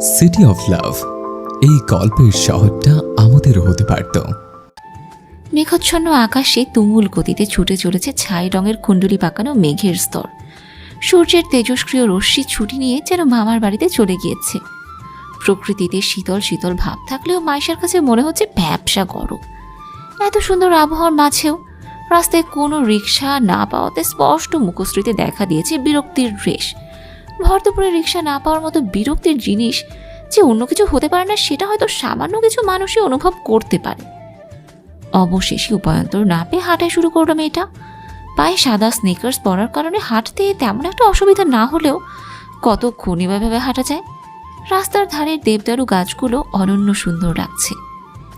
City of love এই গল্পের শহরটা আমাদের হতে পারত। মেঘচ্ছন্ন আকাশে তুমুল গতিতে ছুটে চলেছে ছাই রঙের কুণ্ডলি পাকানো মেঘের স্তর। সূর্যের তেজস্ক্রিয় রশ্মি ছুটি নিয়ে যেন মামার বাড়িতে চলে গিয়েছে। প্রকৃতিতে শীতল শীতল ভাব থাকলেও মাইশার কাছে মনে হচ্ছে ব্যবসা গরম। এত সুন্দর আবহাওয়ার মাঝেও রাস্তায় কোনো রিক্সা না পাওয়াতে স্পষ্ট মুখশ্রীতে দেখা দিয়েছে বিরক্তির রেশ। ভর দুপুরে রিক্সা না পাওয়ার মতো বিরক্তির জিনিস যে অন্য কিছু হতে পারে না, সেটা হয়তো সামান্য কিছু মানুষই অনুভব করতে পারে। অবশেষে উপায়ন্তর না পেয়ে হাঁটাই শুরু করল মেয়েটা। পায়ে সাদা স্নিকার্স পরার কারণে হাঁটতে তেমন একটা অসুবিধা না হলেও কতক্ষণ এভাবে হাঁটা যায়? রাস্তার ধারের দেবদারু গাছগুলো অনন্য সুন্দর লাগছে।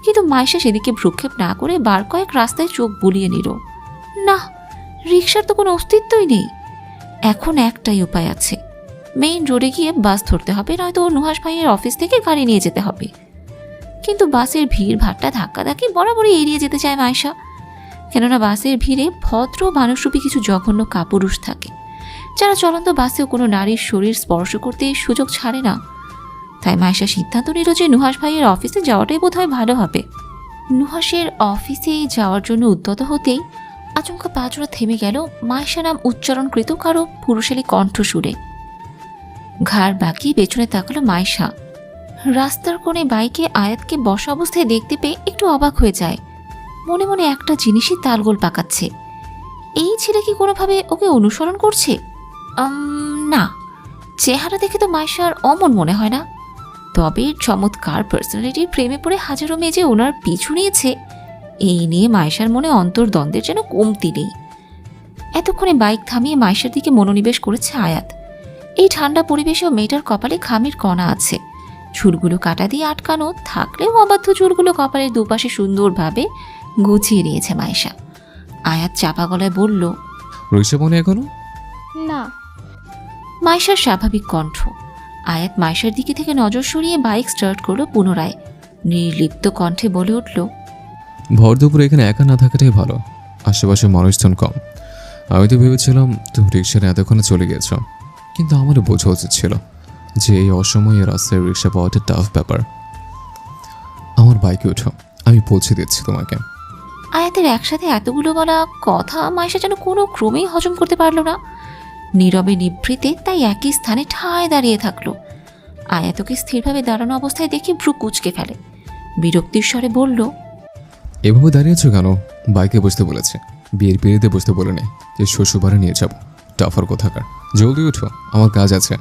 কিন্তু মাইশা সেদিকে ভ্রুক্ষেপ না করে বার কয়েক রাস্তায় চোখ বুলিয়ে নিল। না, রিক্সার তো কোনো অস্তিত্বই নেই। এখন একটাই উপায় আছে। মেইন রোডে গিয়ে বাস ধরতে হবে, নয়তো নুহাস ভাইয়ের অফিস থেকে গাড়ি নিয়ে যেতে হবে। কিন্তু বাসের ভিড় ভাট্টা ধাক্কাধাক্কি বরাবরই এড়িয়ে যেতে চায় মাইশা কেননা বাসের ভিড়ে ভদ্র মানুষরূপী কিছু জঘন্য কাপুরুষ থাকে। যারা চলন্ত বাসেও কোনো নারীর শরীর স্পর্শ করতে সুযোগ ছাড়ে না। তাই মাইশা সিদ্ধান্ত নিল যে নুহাস ভাইয়ের অফিসে যাওয়াটাই বোধহয় ভালো হবে। নুহাসের অফিসে যাওয়ার জন্য উদ্যত হতেই আচমকা পাঁচরা থেমে গেল মাইশা নাম উচ্চারণকৃত কারও পুরুষালী কণ্ঠ সুরে ঘাড় বাঁকিয়ে পেছনে তাকালো মাইশা রাস্তার কোণে বাইকে আয়াতকে বসা অবস্থায় দেখতে পেয়ে একটু অবাক হয়ে যায়। মনে মনে একটা জিনিসই তালগোল পাকাচ্ছে। এই ছেলে কি কোনোভাবে ওকে অনুসরণ করছে? না। চেহারা দেখে তো মাইশার অমন মনে হয় না। তবে চমৎকার পার্সোনালিটির প্রেমে পড়ে হাজারো মেয়ে যে ওনার পিছু নিয়েছে, এই নিয়ে মায়েশার মনে অন্তর্দ্বন্দ্বের যেন কমতি নেই। এতক্ষণে বাইক থামিয়ে মাইশার দিকে মনোনিবেশ করেছে আয়াত। এই ঠান্ডা পরিবেশেও মেয়েটার কপালে খামির কণা আছে। চুলগুলো কাটা দিয়ে আটকানো থাকলেও অবাধ্য চুলগুলো কপালের দুপাশে সুন্দরভাবে গুছিয়ে নিয়েছে মাইশা আয়াত চাপা গলায় বলল রয়েছে মনে এখনও? না। মাইশার স্বাভাবিক কণ্ঠ। আয়াত মাইশার দিকে থেকে নজর সরিয়ে বাইক স্টার্ট করল পুনরায়। নির্লিপ্ত কণ্ঠে বলে উঠল ভর দুপুরে এখানে একা না থাকাটাই ভালো। আশেপাশে মানুষজন কম। আমি তো ভেবেছিলাম তুমি রিক্সার এতক্ষণে চলে গেছ কিন্তু আমারও বোঝা উচিত ছিল যে এই অসময়ে রাস্তায় রিক্সা পাওয়াটা টাফ ব্যাপার। আমার বাইকে ওঠো আমি পৌঁছে দিচ্ছি তোমাকে। আয়াতের একসাথে এতগুলো বলা কথা মাইশা যেন কোনো ক্রমেই হজম করতে পারল না। নীরবে নিভৃতে তাই একই স্থানে ঠায় দাঁড়িয়ে থাকল। আয়াতকে স্থিরভাবে দাঁড়ানো অবস্থায় দেখে ভ্রু কুচকে ফেলে। বিরক্তির স্বরে বলল এভাবে দাঁড়িয়েছো কেন? বাইকে বসতে বলেছে। বিয়ের পিড়িতে বসতে বলে নেই যে শ্বশুরবাড়ি নিয়ে যাব। টাফার কোথাকার? জলদি উঠো আমার কাজ আছে।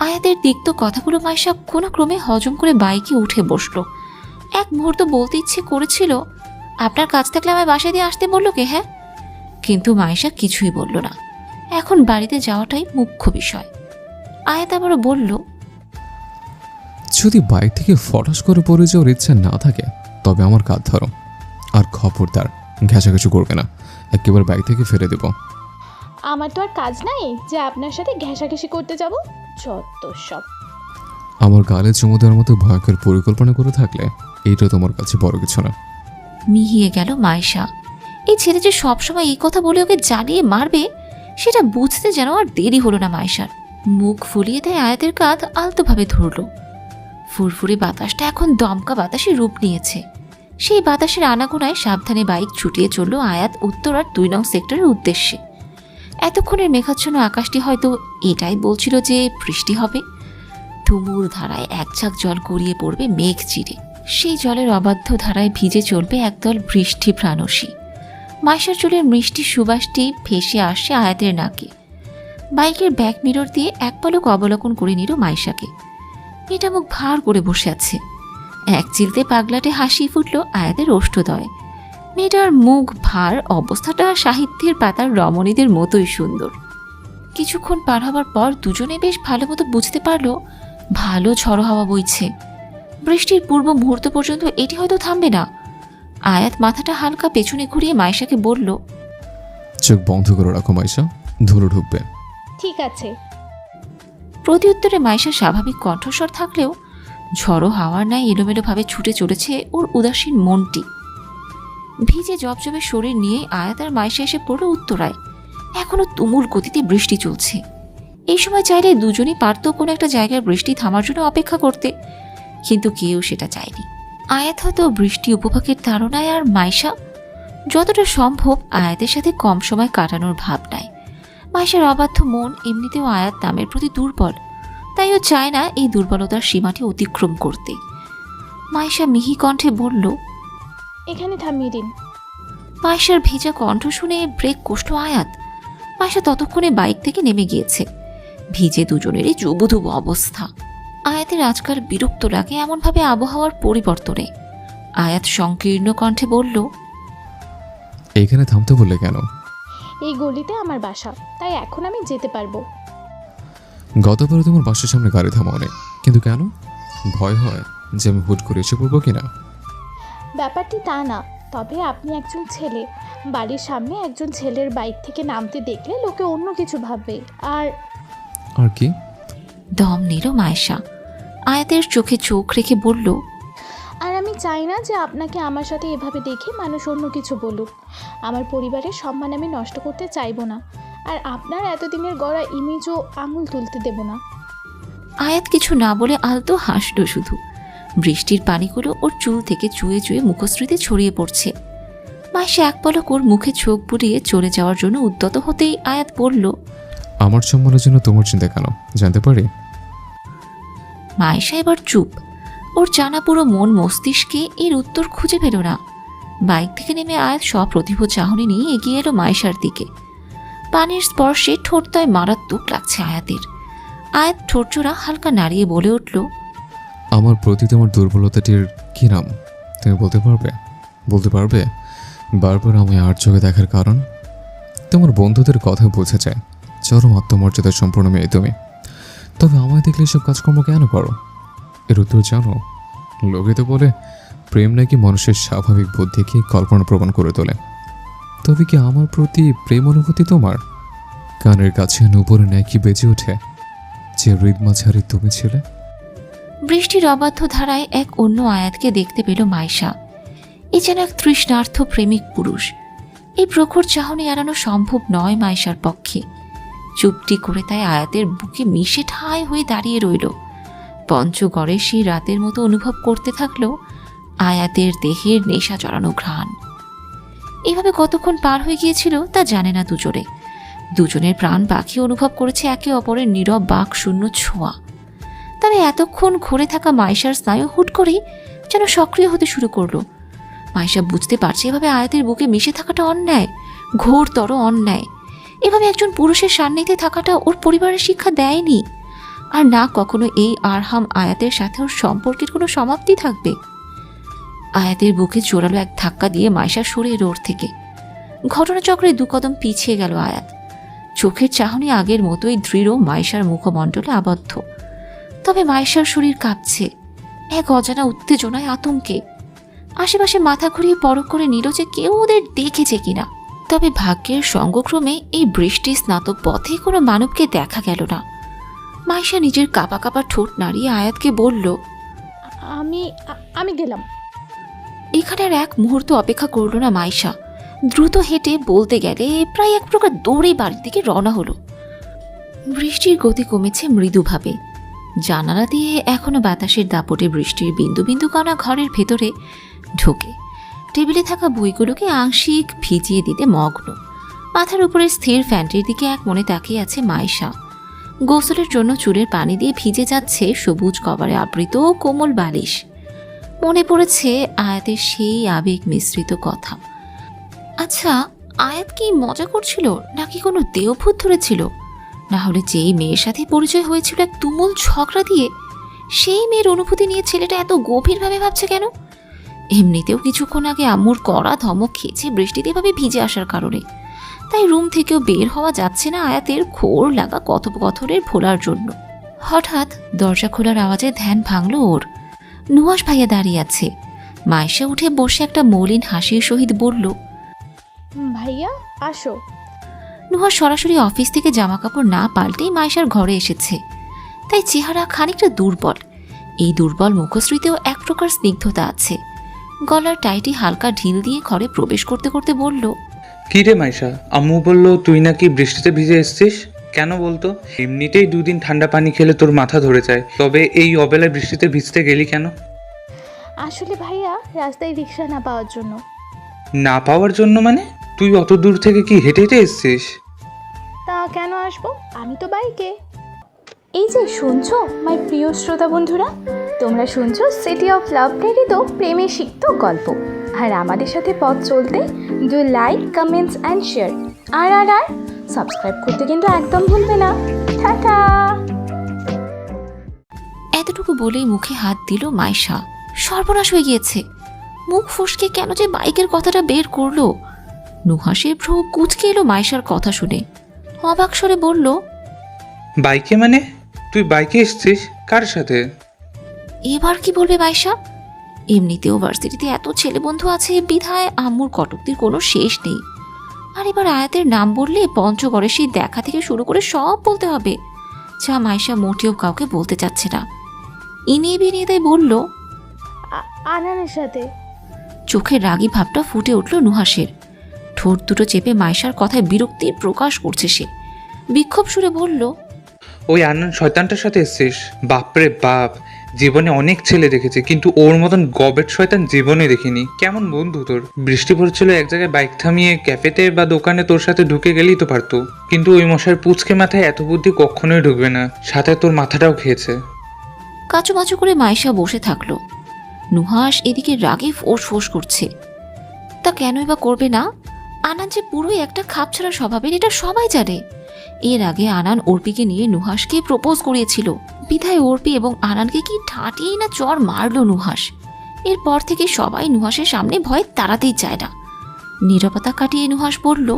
আয়াতের তিক্ত কথাগুলো মাইশা কোনো ক্রমে হজম করে বাইকে উঠে বসল। এক মুহূর্ত বলতে ইচ্ছে করেছিল আপনার কাজ থাকলে আমায় বাসায় দিয়ে আসতে বলল কে হ্যাঁ? কিন্তু মাইশা কিছুই বলল না। এখন বাড়িতে যাওয়াটাই মুখ্য বিষয়। আয়াত আবারও বলল যদি বাইক থেকে ফটাস করে পড়ে যাওয়ার ইচ্ছা না থাকে তবে আমার কাজ ধরো। আর খবরদার ঘেঁচাঘেঁচু করবে না। একেবারে বাইক থেকে ফেলে দেবো। আমার তো আর কাজ নাই যে আপনার সাথে ঘেঁষাঘেঁষি করতে যাব। যত সব। আমার গালে চুমু দেওয়ার মতো ভয়ঙ্কর পরিকল্পনা করে থাকলে এইটা তোমার কাছে বড় কিছু না। মিহিয়ে গেল মাইশা এই ছেলে যে সবসময় এই কথা বলে ওকে জ্বালিয়ে মারবে সেটা বুঝতে যেন আর দেরি হলো না মাইশার মুখ ফুলিয়ে দেয় আয়াতের কাঁধ আলতোভাবে ধরল। ফুরফুরি বাতাসটা এখন দমকা বাতাসে রূপ নিয়েছে। সেই বাতাসের আনাগোনায় সাবধানে বাইক ছুটিয়ে চলল আয়াত উত্তরার দুই নং সেক্টরের উদ্দেশ্যে। এতক্ষণের মেঘাচ্ছন্ন আকাশটি হয়তো এটাই বলছিল যে বৃষ্টি হবে। তুমুল ধারায় এক ঝাঁক জল গড়িয়ে পড়বে মেঘ চিরে। সেই জলের অবাধ্য ধারায় ভিজে চলবে একদল বৃষ্টি প্রাণসী। মাইশার চুলের মিষ্টি সুবাসটি ভেসে আসছে আয়াতের নাকে। বাইকের ব্যাক মিরর দিয়ে এক পলক অবলোকন করে নিল মাইশাকে। মেয়েটা মুখ ভার করে বসে আছে। এক চিলতে পাগলাটে হাসি ফুটল আয়াতের ওষ্ঠদয়। মেয়েটার মুখ ভার অবস্থাটা সাহিত্যের পাতার রমণীদের মতোই সুন্দর। কিছুক্ষণ পার হবার পর দুজনে বেশ ভালো মতো বুঝতে পারল ভালো ঝড়ো হাওয়া বইছে। বৃষ্টির পূর্ব মুহূর্ত পর্যন্ত এটি হয়তো থামবে না। আয়াত মাথাটা হালকা পেছনে ঘুরিয়ে মাইশাকে বলল চোখ বন্ধ করে রাখো মাইশা ধুলো ঢুকবে। ঠিক আছে। প্রত্যুত্তরে মাইশা স্বাভাবিক কণ্ঠস্বর থাকলেও ঝড়ো হাওয়ার ন্যায় এলোমেলোভাবে ছুটে চলেছে ওর উদাসীন মনটি। ভিজে জবজবে শরীর নিয়ে আয়াত আর মাইশা এসে পড়ল উত্তরায়। এখনও তুমুল গতিতে বৃষ্টি চলছে। এই সময় চাইলে দুজনই পারত কোনো একটা জায়গায় বৃষ্টি থামার জন্য অপেক্ষা করতে। কিন্তু কেউ সেটা চায়নি। আয়াত হয়তো বৃষ্টি উপভোগের ধারণায় আর মাইশা যতটা সম্ভব আয়াতের সাথে কম সময় কাটানোর ভাব নেয় মাইশার অবাধ্য মন এমনিতেও আয়াত নামের প্রতি দুর্বল। তাই ও চায় না এই দুর্বলতার সীমাটি অতিক্রম করতে। মাইশা মিহি কণ্ঠে বলল এখানে থামিয়ে দিন। মাইশার ভেজা কণ্ঠ শুনে ব্রেক কষ্ট আয়াত। মাইশা ততক্ষণে বাইক থেকে নেমে গিয়েছে। ভিজে দুজনেরই জুবুধুবু অবস্থা। আয়াতের আজকাল বিরক্ত লাগে এমনভাবে আবহাওয়ার পরিবর্তনে। আয়াত সংকীর্ণ কণ্ঠে বলল এইখানে থামতে বললে কেন? এই গলিতে আমার বাসা তাই এখন আমি যেতে পারব। গতবারে তোমার বাসার সামনে গাড়ি থামাও নেই কিন্তু কেন? ভয় হয় যে আমি হুট করে এসে পড়ব কিনা। ব্যাপারটি তা না তবে আপনি একজন ছেলে। বাড়ির সামনে একজন ছেলের বাইক থেকে নামতে দেখলে লোকে অন্য কিছু ভাববে আর আর কি? দম নিল মায়েশা। আয়াতের চোখে চোখ রেখে বলল আর আমি চাই না যে আপনাকে আমার সাথে এভাবে দেখে মানুষ অন্য কিছু বলুক। আমার পরিবারের সম্মান আমি নষ্ট করতে চাইব না। আর আপনার এতদিনের গড়া ইমেজও আঙুল তুলতে দেব না। আয়াত কিছু না বলে আলতো হাসল শুধু। বৃষ্টির পানিগুলো ওর চুল থেকে চুয়ে চুয়ে মুখশ্রীতে ছড়িয়ে পড়ছে। মাসে এক পলক ওর মুখে চোখ বুলিয়ে চলে যাওয়ার জন্য উদ্যত হতেই আয়াত বলল আমার সম্মানের জন্য তোমার চিন্তা কেন? জানতে পারি? মায়েশা এবার চুপ। ওর জানা পুরো মন মস্তিষ্কে এর উত্তর খুঁজে পেল না। বাইক থেকে নেমে আয়াত সপ্রতিভ চাহনি নিয়ে এগিয়ে এলো মায়েশার দিকে। পানির স্পর্শে ঠোঁটতয় মারাত্মক লাগছে আয়াতের। আয়াত ঠোঁটচোরা হালকা নাড়িয়ে বলে উঠল আমার প্রতি তোমার দুর্বলতাটির কী নাম? তুমি বলতে পারবে? বলতে পারবে? বারবার আমি আর চোখে দেখার কারণ? তোমার বন্ধুদের কথা বোঝা যায়। চরম আত্মমর্যাদা সম্পূর্ণ মেয়ে তুমি। তবে আমায় দেখলে এসব কাজকর্ম কেন করো? এর উত্তর জানো, লোকে তো বলে, প্রেম নাকি মানুষের স্বাভাবিক বুদ্ধিকে কল্পনা প্রমাণ করে তোলে। তবে কি আমার প্রতি প্রেম অনুভূতি তোমার? কানের কাছে নুপুরে ন্যায় কি বেজে ওঠে? যে হৃদমাঝারি তুমি ছিলে? বৃষ্টির অবাধ্য ধারায় এক অন্য আয়াতকে দেখতে পেল মাইশা এ যেন এক তৃষ্ণার্থ প্রেমিক পুরুষ। এই প্রখর চাহনি এড়ানো সম্ভব নয় মাইশার পক্ষে। চুপটি করে তাই আয়াতের বুকে মিশে ঠায় হয়ে দাঁড়িয়ে রইল। পঞ্চগড়ে সেই রাতের মতো অনুভব করতে থাকল আয়াতের দেহের নেশা চড়ানো ঘ্রাণ। এভাবে কতক্ষণ পার হয়ে গিয়েছিল তা জানে না দুজনে। দুজনের প্রাণ পাখি অনুভব করেছে একে অপরের নীরব বাক শূন্য ছোঁয়া। তবে এতক্ষণ ঘুরে থাকা মাইশার স্নায়ু হুট করেই যেন সক্রিয় হতে শুরু করল। মাইশা বুঝতে পারছে এভাবে আয়াতের বুকে মিশে থাকাটা অন্যায়, ঘোরতর অন্যায়। এভাবে একজন পুরুষের সান্নিধ্যে থাকাটা ওর পরিবারের শিক্ষা দেয়নি। আর না কখনো এই আরহাম আয়াতের সাথে ওর সম্পর্কের কোনো সমাপ্তি থাকবে। আয়াতের বুকে জোরালো এক ধাক্কা দিয়ে মাইশা সরে ওর থেকে। ঘটনাচক্রে দু কদম পিছিয়ে গেল আয়াত। চোখের চাহনি আগের মতোই দৃঢ় মাইশার মুখমণ্ডলে আবদ্ধ। তবে মাইশার শরীর কাঁপছে। এক অজানা উত্তেজনায় আতঙ্কে। আশেপাশে মাথা ঘুরিয়ে পরখ করে নিল যে কেউ ওদের দেখেছে কিনা। তবে ভাগ্যের সঙ্গক্রমে এই বৃষ্টি স্নাতক পথে কোনো মানবকে দেখা গেল না। মাইশা নিজের কাপা কাপা ঠোঁট নাড়িয়ে আয়াতকে বলল আমি আমি গেলাম। এখানে আর এক মুহূর্ত অপেক্ষা করল না মাইশা দ্রুত হেঁটে বলতে গেলে প্রায় এক প্রকার দৌড়ে বাড়ির দিকে রওনা হলো। বৃষ্টির গতি কমেছে মৃদুভাবে। জানালা দিয়ে এখনও বাতাসের দাপটে বৃষ্টির বিন্দু বিন্দু কণা ঘরের ভেতরে ঢোকে। টেবিলে থাকা বইগুলোকে আংশিক ভিজিয়ে দিতে মগ্ন। মাথার উপরে স্থির ফ্যানটির দিকে এক মনে তাকিয়ে আছে মাইশা গোসলের জন্য চুলের পানি দিয়ে ভিজে যাচ্ছে সবুজ কভারে আবৃত কোমল বালিশ। মনে পড়েছে আয়াতের সেই আবেগ মিশ্রিত কথা। আচ্ছা আয়াত কি মজা করছিল নাকি কোনো দেহভূত ধরেছিল? না হলে যেই মেয়ের সাথে পরিচয় হয়েছিল এক তুমুল ঝগড়া দিয়ে, সেই মেয়ের অনুভূতি নিয়ে ছেলেটা এত গভীরভাবে ভাবছে কেন? এমনিতেও কিছুক্ষণ আগে আম্মুর কড়া ধমক খেয়েছে বৃষ্টিতে এভাবে ভিজে আসার কারণে। তাই রুম থেকেও বের হওয়া যাচ্ছে না আয়াতের ঘোর লাগা কথোপকথনের ভোলার জন্য। হঠাৎ দরজা খোলার আওয়াজে ধ্যান ভাঙল ওর। নুহাস ভাইয়া দাঁড়িয়ে আছে। মাইশা উঠে বসে একটা মলিন হাসির সহিত বলল ভাইয়া, আসো। নুহাস সরাসরি অফিস থেকে জামা কাপড় না পাল্টেই মাইশার ঘরে এসেছে। তাই চেহারা খানিকটা দুর্বল। এই দুর্বল মুখশ্রীতেও এক প্রকার স্নিগ্ধতা আছে। গলার টাইটি হালকা ঢিল দিয়ে ঘরে প্রবেশ করতে করতে বলল কি রে মাইশা আম্মু বলল তুই নাকি বৃষ্টিতে ভিজে এসছিস? কেন বলতো? এমনিতেই দুদিন ঠান্ডা পানি খেলে তোর মাথা ধরে যায়। তবে এই অবেলায় বৃষ্টিতে ভিজতে গেলি কেন? আসলে ভাইয়া রাস্তায় রিক্সা না পাওয়ার জন্য। না পাওয়ার জন্য মানে? তুই অত দূর থেকে কি হেঁটে হেঁটে এসছিস? তা কেন আসব? আমি তো বাইকে। এই যে শুনছো মাই প্রিয় শ্রোতা বন্ধুরা? তোমরা শুনছো সিটি অফ লাভ প্রেরিত প্রেমে সিক্ত গল্প। আর আমাদের সাথে পথ চলতে do like comments and share আর আর আর সাবস্ক্রাইব করতে কিন্তু একদম ভুলবে না। টাটা! এতটুকু বলেই মুখে হাত দিল মাইশা সর্বনাশ হয়ে গিয়েছে। মুখ ফসকে কেন যে বাইকের কথাটা বের করল? নুহাসের ভ্রু কুচকে এলো মাইশার কথা শুনে। অবাক স্বরে বলল বাইকে মানে? তুই বাইকে এসছিস? কার সাথে? এবার কি বলবে মাইশা এমনিতেও ভার্সিটিতে এত ছেলে বন্ধু আছে বিধায় আম্মুর কটকটির কোনো শেষ নেই। আর এবার আয়াতের নাম বললে পঞ্চগড়ে সেই দেখা থেকে শুরু করে সব বলতে হবে যা মাইশা মোটেও কাউকে বলতে চাচ্ছে না। ইনিয়ে বিনিয়ে তাই বলল আনানের সাথে। চোখের রাগী ভাবটা ফুটে উঠল নুহাসের ঠোঁট দুটো চেপে মাইশার কথায় বিরক্তির প্রকাশ করছে সে। বিক্ষোভ সুরে বলল ওই আনন্দ শয়তানটার সাথে এসছিস? বাপরে বাপ জীবনে অনেক ছেলে দেখেছি কিন্তু ওর মতন গবেট শয়তান জীবনে দেখিনি। কেমন বন্ধু তোর? বৃষ্টি পড়ছিল এক জায়গায় বাইক থামিয়ে ক্যাফেতে বা দোকানে তোর সাথে ঢুকে গেলেই তো পারতো। কিন্তু ওই মশার পুচকে মাথায় এত বুদ্ধি কখনোই ঢুকবে না। সাথে তোর মাথাটাও খেয়েছে। কাচুমাচু করে মাইশা বসে থাকল। নুহাস এদিকে রাগে ফোঁস ফোঁস করছে। তা কেনই বা করবে না? আনান যে পুরোই একটা খাপছাড়া স্বভাবের এটা সবাই জানে। এর আগে আনান অর্পিকে নিয়ে নুহাসকে প্রপোজ করিয়েছিল। বিধায় অর্পি এবং আনানকে কি ঠাটিয়েই না চর মারলো নুহাস এরপর থেকে সবাই নুহাসের সামনে ভয় তাড়াতেই চায় না। নীরবতা কাটিয়ে নুহাস বলল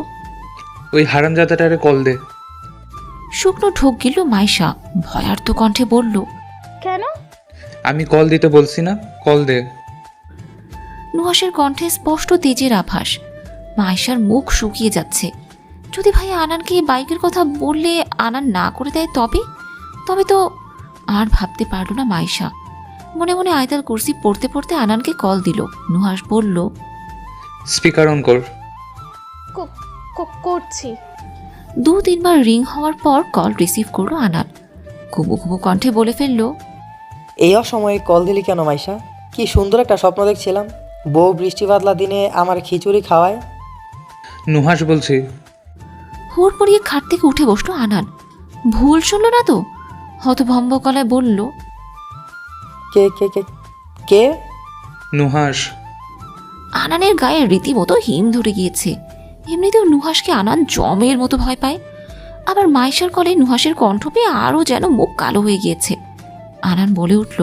ওই হারামজাদাটারে কল দে। শুকনো ঢোক গেল মাইশা। ভয়ার্থ কণ্ঠে বলল কেন? আমি কল দিতে বলছি না কল দে। নুহাসের কণ্ঠে স্পষ্ট তেজের আভাস। মাইশার মুখ শুকিয়ে যাচ্ছে। যদি ভাই আনানকে এই বাইকের কথা বললে আনান না করে দেয় তবে? তবে তো আর ভাবতে পারল না মাইশা মনে মনে আয়তাল কুর্সি পড়তে পড়তে আনানকে কল দিল। নুহাস বলল স্পিকার অন কর। করছি। দু তিনবার রিং হওয়ার পর কল রিসিভ করল আনান। কুবু কুবু কণ্ঠে বলে ফেলল এই অসময়ে কল দিলি কেন মাইশা? কি সুন্দর একটা স্বপ্ন দেখছিলাম। বউ বৃষ্টি বাদলা দিনে আমার খিচুড়ি খাওয়ায় নুহাস বলছি হুড় পড়িয়ে খাট থেকে উঠে বসল আনান। ভুল শুনলো না তো? হতভম্ব গলায় বলল কে কে কে কে? নুহাস আনানের গায়ে রীতিমতো হিম ধরে গিয়েছে। এমনিতেও নুহাসকে আনান জমের মতো ভয় পায়। আবার মাইশার কলে নুহাসের কণ্ঠ পেয়ে আরও যেন মুখ কালো হয়ে গিয়েছে। আনান বলে উঠল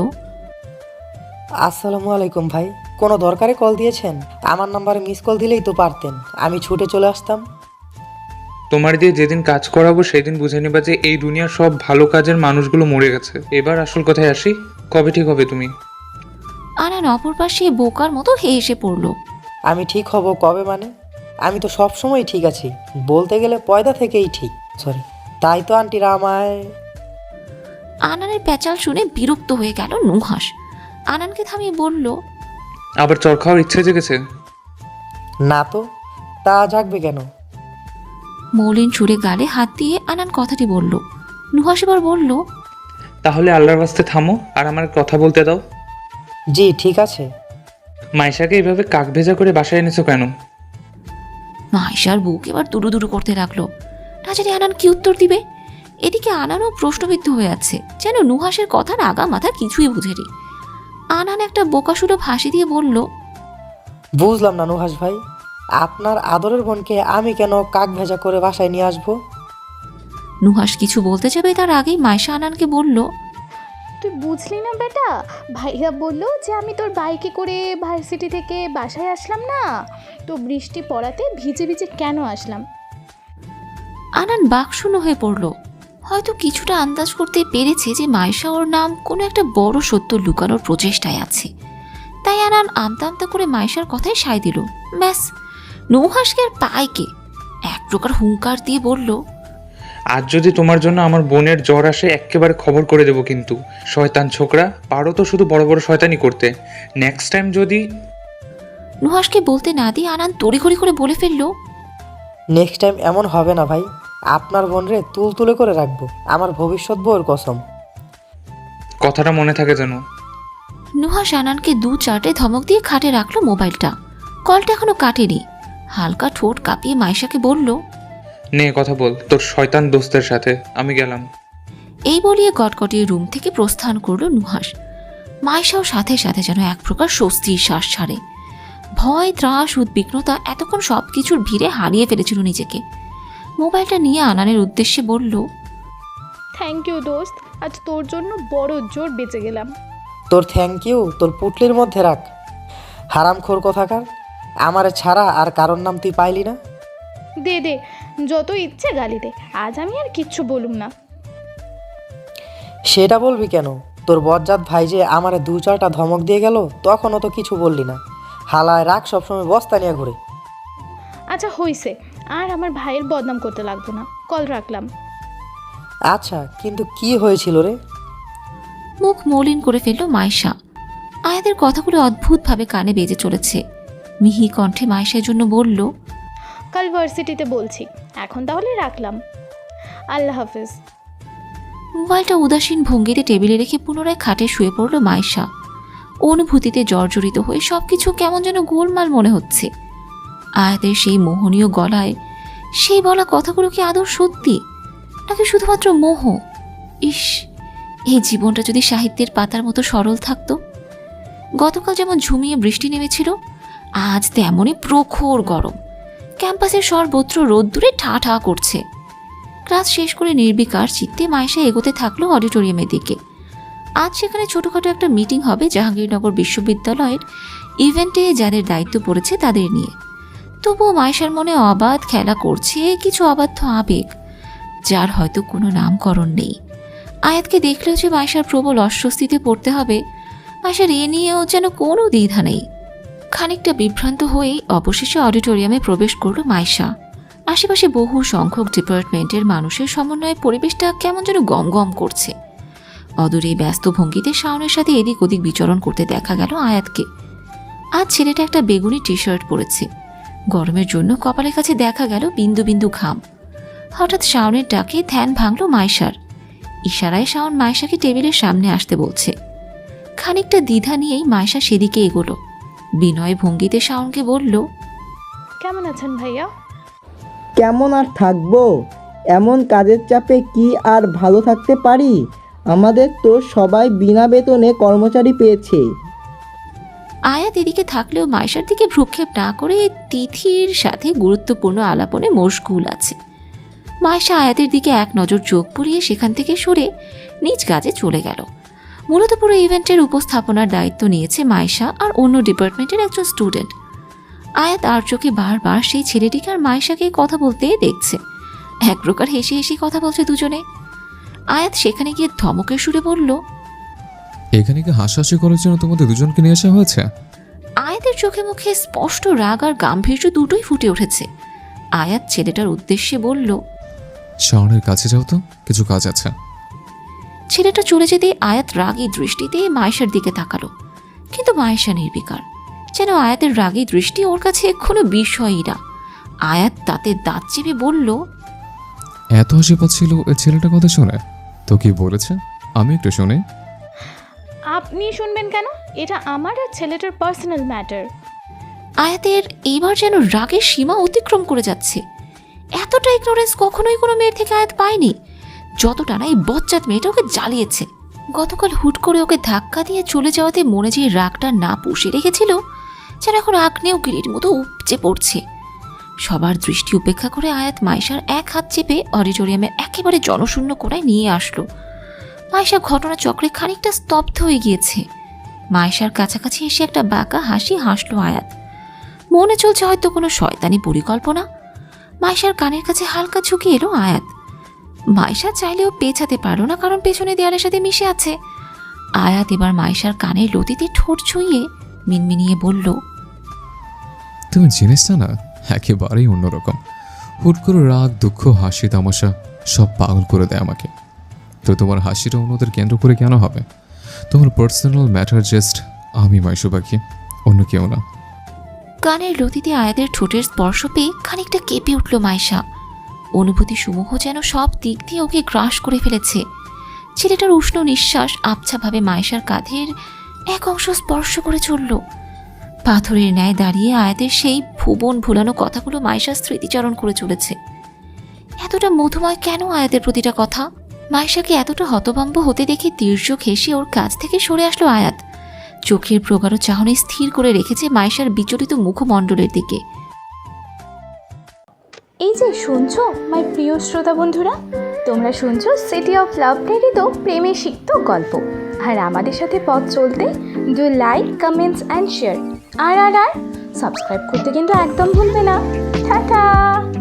আসসালামু আলাইকুম ভাই। কোনো দরকারে কল দিয়েছেন? আমার নাম্বারে মিস কল দিলেই তো পারতেন। আমি ছুটে চলে আসতাম। তোমার দিয়ে যেদিন কাজ করাবো সেদিন বুঝে নিবা যে এই দুনিয়ার সব ভালো কাজের মানুষগুলো মরে গেছে। এবার আসল কথায় আসি কবে ঠিক হবে তুমি? আনান অপর পাশে বোকার মতো হেসে এসে পড়ল। আমি ঠিক হব কবে মানে? আমি তো সব সময় ঠিক আছি। বলতে গেলে পয়দা থেকেই ঠিক। সরি তাই তো আন্টিরা আমায় আনানের প্যাচাল শুনে বিরক্ত হয়ে গেল নুহাস আনানকে থামিয়ে বলল আবার চর খাওয়ার ইচ্ছে জেগেছে? না তো তা জাগবে কেন? মৌলিন সুরে গালে হাত দিয়ে আনান কথাটি বলল। নুহাস এবার বলল তাহলে আল্লাহর বাস্তে থামো আর আমার কথা বলতে দাও। জি ঠিক আছে। মাইশাকে এইভাবে কাক ভেজা করে বাসায় এনেছো কেন? মাইশার বুক এবার দুরু দুরু করতে লাগল। না জানি আনান কি উত্তর দিবে। এদিকে আনানও প্রশ্নবিদ্ধ হয়ে আছে। যেন নুহাসের কথার আগা মাথা কিছুই বুঝেনি। আনান একটা বোকাসুরো ফাঁসি দিয়ে বলল বুঝলাম না নুহাস ভাই আপনার আদরের বোনকে আমি কেন কাক ভেজা করে বাসায় নিয়ে আসব? নুহাস কিছু বলতে যাবে তার আগেই মাইশা আনানকে বলল তুই বুঝলি না বেটা? ভাইয়া বলল যে আমি তোর বাইকে করে ভার্সিটি থেকে বাসায় আসলাম না। তো বৃষ্টি পড়াতে ভিজে ভিজে কেন আসলাম? আনান বাকশূন্য হয়ে পড়ল। হয়তো কিছুটা আন্দাজ করতে পেরেছে যে মাইশা ওর নাম কোনো একটা বড় সত্য লুকানোর প্রচেষ্টায় আছে। তাই আনান আমতা আমতা করে মাইশার কথায় সায় দিল ব্যাস নৌহাসকে আর পায় কে? এক প্রকার হুঙ্কার দিয়ে বলল আজ যদি তোমার জন্য আমার বোনের জ্বর আসে একেবারে খবর করে দেবো কিন্তু। শয়তান ছোকরা পারো তো শুধু বড় বড় শয়তানি করতে। নেক্সট টাইম যদি নুহাসকে বলতে না দিয়ে আনান তড়িঘড়ি করে বলে ফেলল নেক্সট টাইম এমন হবে না ভাই। আপনার বোন রে তুল তুলে করে রাখব। আমার ভবিষ্যৎ বউয়ের কসম। কথাটা মনে থাকে যেন। নুহা সানানকে দু চারটে ধমক দিয়ে খাটে রাখল মোবাইলটা। কলটা এখনও কাটেনি। হালকা ঠোঁট কাঁপিয়ে মাইশাকে বলল নে কথা বল তোর শয়তান দোস্তের সাথে আমি গেলাম। এই বলিয়ে গটগটিয়ে রুম থেকে প্রস্থান করল নুহাস মাইশাও সাথে সাথে যেন এক প্রকার স্বস্তির শ্বাস ছাড়ে। ভয় ত্রাস উদ্বিগ্নতা এতক্ষণ সব কিছুর ভিড়ে হারিয়ে ফেলেছিল নিজেকে। মোবাইলটা নিয়ে আনানের উদ্দেশ্যে বলল থ্যাংক ইউ দোস্ত। আজ তোর জন্য বড় জোর বেঁচে গেলাম। তোর থ্যাংক ইউ তোর পুটলির মধ্যে রাখ। হারাম খোর কথাকার আমার ছাড়া আর কারোর নাম তুই পাইলি না। দে দে যত ইচ্ছে গালি দে। আজ আমি আর কিচ্ছু বলুম না। সেটা বলবি কেন? তোর বজ্জাত ভাই যে আমারে দু চারটা ধমক দিয়ে গেল তখনও তো কিছু বললি না। হালায় রাখ সবসময় বস্তা নিয়ে ঘুরে। আচ্ছা হইছে। আর আমার ভাইয়ের বদনাম করতে লাগবো না। কল রাখলাম। আচ্ছা কিন্তু কি হয়েছিল রে? মুখ মলিন করে ফেলল মাইশা আয়াদের কথাগুলো অদ্ভুতভাবে কানে বেজে চলেছে। মিহি কণ্ঠে মাইশার জন্য বলল কাল ভার্সিটিতে বলছি। এখন তাহলে রাখলাম। আল্লাহ হাফিজ। মোবাইলটা উদাসীন ভঙ্গিতে টেবিলে রেখে পুনরায় খাটে শুয়ে পড়ল মাইশা অনুভূতিতে জর্জরিত হয়ে সবকিছু কেমন যেন গোলমাল মনে হচ্ছে। আয়াতের সেই মোহনীয় গলায়, সেই বলা কথাগুলো কি আদৌ সত্যি? নাকি শুধুমাত্র মোহ? ইস, এই জীবনটা যদি সাহিত্যের পাতার মতো সরল থাকতো? গতকাল যেমন ঝুমিয়ে বৃষ্টি নেমেছিল, আজ তেমনই প্রখর গরম। ক্যাম্পাসের সর্বত্র রোদ্দুরে ঠা ঠা করছে। ক্লাস শেষ করে নির্বিকার চিত্তে মায়েশা এগোতে থাকল অডিটোরিয়ামের দিকে। আজ সেখানে ছোটোখাটো একটা মিটিং হবে জাহাঙ্গীরনগর বিশ্ববিদ্যালয়ের ইভেন্টে যাদের দায়িত্ব পড়েছে তাদের নিয়ে। তবুও মায়েশার মনে অবাধ খেলা করছে কিছু অবাধ্য আবেগ, যার হয়তো কোনো নামকরণ নেই। আয়াতকে দেখলেও যে মায়েশার প্রবল অস্বস্তিতে পড়তে হবে, মায়েশার এ নিয়েও যেন কোনো দ্বিধা নেই। খানিকটা বিভ্রান্ত হয়েই অবশেষে অডিটোরিয়ামে প্রবেশ করল মায়েশা। আশেপাশে বহু সংখ্যক ডিপার্টমেন্টের মানুষের সমন্বয়ে পরিবেশটা কেমন যেন গম গম করছে। অদূরে ব্যস্ত ভঙ্গিতে শাওনের সাথে এদিক ওদিক বিচরণ করতে দেখা গেল আয়াতকে। আজ ছেলেটা একটা বেগুনি টি শার্ট পরেছে। গরমের জন্য কপালের কাছে দেখা গেল বিন্দু বিন্দু ঘাম। হঠাৎ শাওনের ডাকে ধ্যান ভাঙল মাইশার ইশারায় শাওন মাইশাকে টেবিলের সামনে আসতে বলছে। খানিকটা দ্বিধা নিয়েই মাইশা সেদিকে এগোলো। বিনয় ভঙ্গিতে শাওনকে বলল কেমন আছেন ভাইয়া? কেমন আর থাকব? এমন কাজের চাপে কি আর ভালো থাকতে পারি? আমাদের তো সবাই বিনা বেতনে কর্মচারী পেয়েছে। আয়াত এদিকে থাকলেও মাইশার দিকে ভ্রুক্ষেপ না করে তিথির সাথে গুরুত্বপূর্ণ আলাপনে মশগুল আছে। মাইশা আয়াতের দিকে এক নজর চোখ পড়িয়ে সেখান থেকে সরে নিজ কাজে চলে গেল। মূলত পুরো ইভেন্টের উপস্থাপনার দায়িত্ব নিয়েছে মাইশা আর অন্য ডিপার্টমেন্টের একজন স্টুডেন্ট। আয়াত আর চোখে বারবার সেই ছেলেটিকে আর মাইশাকে কথা বলতে দেখছে। এক প্রকার হেসে হেসে কথা বলছে দুজনে। আয়াত সেখানে গিয়ে ধমকের সুরে বলল এখানে কি হাসাহাসি করার জন্য তোমাদের দুজনকে নিয়ে আসা হয়েছে? আয়াতের চোখে মুখে স্পষ্ট রাগ আর গাম্ভীর্য দুটোই ফুটে উঠেছে। আয়াত ছেলেটার উদ্দেশ্যে বলল শাওনের কাছে যাও তো কিছু কাজ আছে। ছেলেটা চলে যেতে আয়াত রাগী দৃষ্টিতে মায়েশার দিকে তাকালো। কিন্তু মায়েশা নির্বিকার যেন আয়াতের রাগী দৃষ্টি ওর কাছে কোনো বিষয়ই না। আয়াত তাতে দাঁত চেপে বলল এত হাসি পাচ্ছিল ওই ছেলেটার কথা শুনে তো কি বলেছে? আমি একটু শুনে। আপনি শুনবেন কেন? এটা আমার আর ছেলেটার পার্সোনাল ম্যাটার আয়াতের এইবার যেন রাগের সীমা অতিক্রম করে যাচ্ছে। এতটা ইগনোরেন্স কখনোই কোনো মেয়ের থেকে আয়াত পায়নি। যতটা না এই বচ্চাত মেয়েটা ওকে জ্বালিয়েছে। গতকাল হুট করে ওকে ধাক্কা দিয়ে চলে যাওয়াতে মনে যে রাগটা না পুষে রেখেছিল, যেন এখন আগ্নেয়গিরির মতো উপচে পড়ছে। সবার দৃষ্টি উপেক্ষা করে আয়াত মাইশার এক হাত চেপে অডিটোরিয়ামের একেবারে জনশূন্য কোনায় নিয়ে আসলো। মাইশা ঘটনা চক্রে খানিকটা স্তব্ধ হয়ে গিয়েছে। মায়েশার কাছাকাছি এসে একটা বাঁকা হাসি হাসলো আয়াত। মনে চলছে হয়তো কোনো শয়তানি পরিকল্পনা। মাইশার কানের কাছে হালকা ঝুঁকি এলো আয়াত। মাইশা চাইলেও পেছাতে পারল না, কারণ পেছনে দেয়ালের সাথে মিশে আছে। আয়াত এবার মাইশার কানের লতিতে ঠোঁট ছুঁয়ে মিনমিনিয়ে বলল, তুমি জিনিসটা না? একেবারেই অন্যরকম। হুট করে রাগ, দুঃখ, হাসি, তামাশা সব পাগল করে দেয় আমাকে। তো তোমার হাসিটা অন্যদের কেন্দ্র করে কেন হবে? তোমার পার্সোনাল ম্যাটার জাস্ট আমি মাইশু পাখি অন্য কেউ না। কানের লতিতে আয়াদের ঠোঁটের স্পর্শ পেয়ে খানিকটা কেঁপে উঠল মাইশা অনুভূতি সমূহ যেন সব দিক দিয়ে ওকে গ্রাস করে ফেলেছে। ছেলেটার উষ্ণ নিঃশ্বাস আবছাভাবে মায়েশার কাঁধের এক অংশ স্পর্শ করে চলল। পাথরের ন্যায় দাঁড়িয়ে আয়াদের সেই ভুবন ভুলানো কথাগুলো মায়েশার স্মৃতিচারণ করে চলেছে। এতটা মধুময় কেন আয়াতের প্রতিটা কথা? মায়েশাকে এতটা হতভম্ব হতে দেখে তীর্যক হেসে ওর কাছ থেকে সরে আসলো আয়াত। চোখের প্রগাঢ় চাহনি স্থির করে রেখেছে মায়েশার বিচলিত মুখমণ্ডলের দিকে। এই যে শুনছো, মাই প্রিয় শ্রোতা বন্ধুরা? তোমরা শুনছো সিটি অফ লাভ প্রেরিত প্রেমে সিক্ত গল্প। আর আমাদের সাথে পথ চলতে do like comments and share আর আর আর সাবস্ক্রাইব করতে কিন্তু একদম ভুলবে না। টাটা!